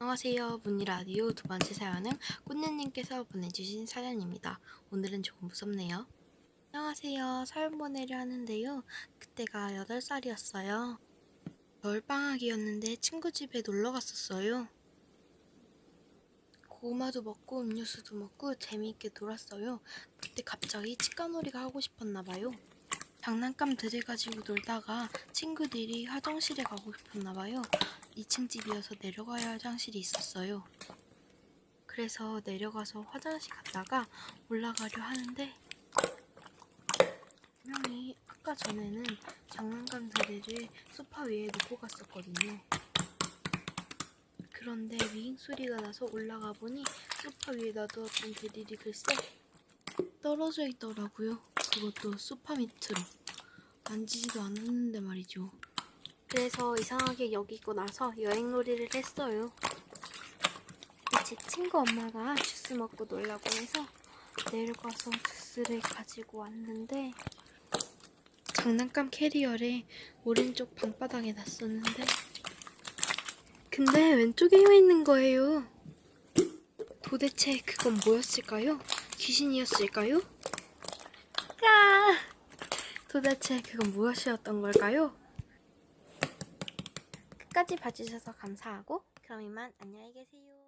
안녕하세요. 문이라디오 두 번째 사연은 꽃녀님께서 보내주신 사연입니다. 오늘은 조금 무섭네요. 안녕하세요. 사연 보내려 하는데요. 그때가 8살이었어요. 겨울방학이었는데 친구 집에 놀러 갔었어요. 고구마도 먹고 음료수도 먹고 재미있게 놀았어요. 그때 갑자기 치과놀이가 하고 싶었나 봐요. 장난감들을 가지고 놀다가 친구들이 화장실에 가고 싶었나 봐요. 2층 집이어서 내려가야 할 화장실이 있었어요. 그래서 내려가서 화장실 갔다가 올라가려 하는데 분명히 아까 전에는 장난감 드릴을 소파 위에 놓고 갔었거든요. 그런데 윙 소리가 나서 올라가 보니 소파 위에 놔두었던 드릴이 글쎄 떨어져 있더라고요. 그것도 소파 밑으로. 만지지도 않았는데 말이죠. 그래서 이상하게 여기고 나서 여행놀이를 했어요. 제 친구 엄마가 주스 먹고 놀라고 해서 내려가서 주스를 가지고 왔는데 장난감 캐리어를 오른쪽 방바닥에 놨었는데 근데 왼쪽에 휘어 있는 거예요. 도대체 그건 뭐였을까요? 귀신이었을까요? 까! 도대체 그건 무엇이었던 걸까요? 끝까지 봐주셔서 감사하고 그럼 이만 안녕히 계세요.